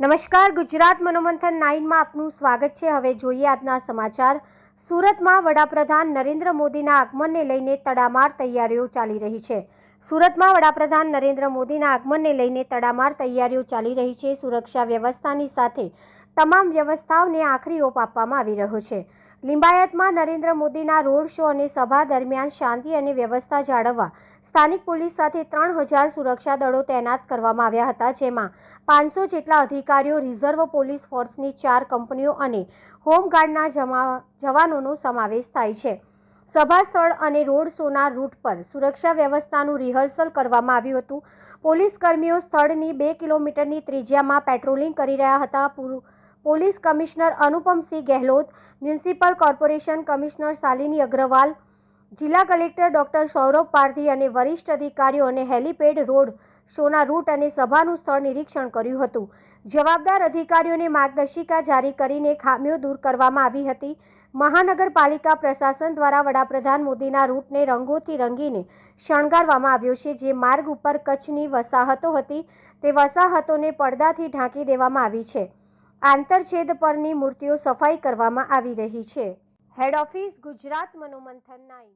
નમસ્કાર, ગુજરાત મનોમંથન નાઇનમાં આપનું સ્વાગત છે. હવે જોઈએ આજના સમાચાર. સુરતમાં વડાપ્રધાન નરેન્દ્ર મોદીના આગમનને લઈને તડામાર તૈયારીઓ ચાલી રહી છે. સુરતમાં વડાપ્રધાન નરેન્દ્ર મોદીના આગમનને લઈને તડામાર તૈયારીઓ ચાલી રહી છે. સુરક્ષા વ્યવસ્થાની સાથે તમામ વ્યવસ્થાઓને આખરી ઓપ આપવામાં આવી રહ્યો છે. લિંબાયતમાં નરેન્દ્ર મોદીના રોડ શો અને સભા દરમિયાન શાંતિ અને વ્યવસ્થા જાળવવા સ્થાનિક પોલીસ સાથે ત્રણ હજાર સુરક્ષા દળો તૈનાત કરવામાં આવ્યા હતા, જેમાં પાંચસો જેટલા અધિકારીઓ, રિઝર્વ પોલીસ ફોર્સની ચાર કંપનીઓ અને હોમગાર્ડના જવાનોનો સમાવેશ થાય છે. સભા સ્થળ અને રોડ શોના રૂટ પર સુરક્ષા વ્યવસ્થાનું રિહર્સલ કરવામાં આવ્યું હતું. પોલીસ કર્મીઓ સ્થળની બે કિલોમીટરની ત્રિજ્યામાં પેટ્રોલિંગ કરી રહ્યા હતા. પૂરું police commissioner Anupamsingh Gehlot, municipal corporation commissioner Shalini Agrawal, જિલ્લા કલેક્ટર ડોક્ટર સૌરભ પારધી અને વરિષ્ઠ અધિકારીઓ અને હેલીપેડ રોડ શોના રૂટ અને સભાનું સ્થળ નિરીક્ષણ કર્યું હતું. જવાબદાર અધિકારીઓને માર્ગદર્શિકા જારી કરીને ખામીઓ દૂર કરવામાં આવી હતી. મહાનગરપાલિકા પ્રશાસન દ્વારા વડાપ્રધાન મોદીના રૂટને રંગોથી રંગીને શણગારવામાં આવ્યો છે. જે માર્ગ ઉપર કચ્છની વસાહતો હતી, તે વસાહતોને પડદાથી ઢાંકી દેવામાં આવી છે. આંતરછેદ પરની મૂર્તિઓ સફાઈ કરવામાં આવી રહી છે. Head office Gujarat Manomanthan nine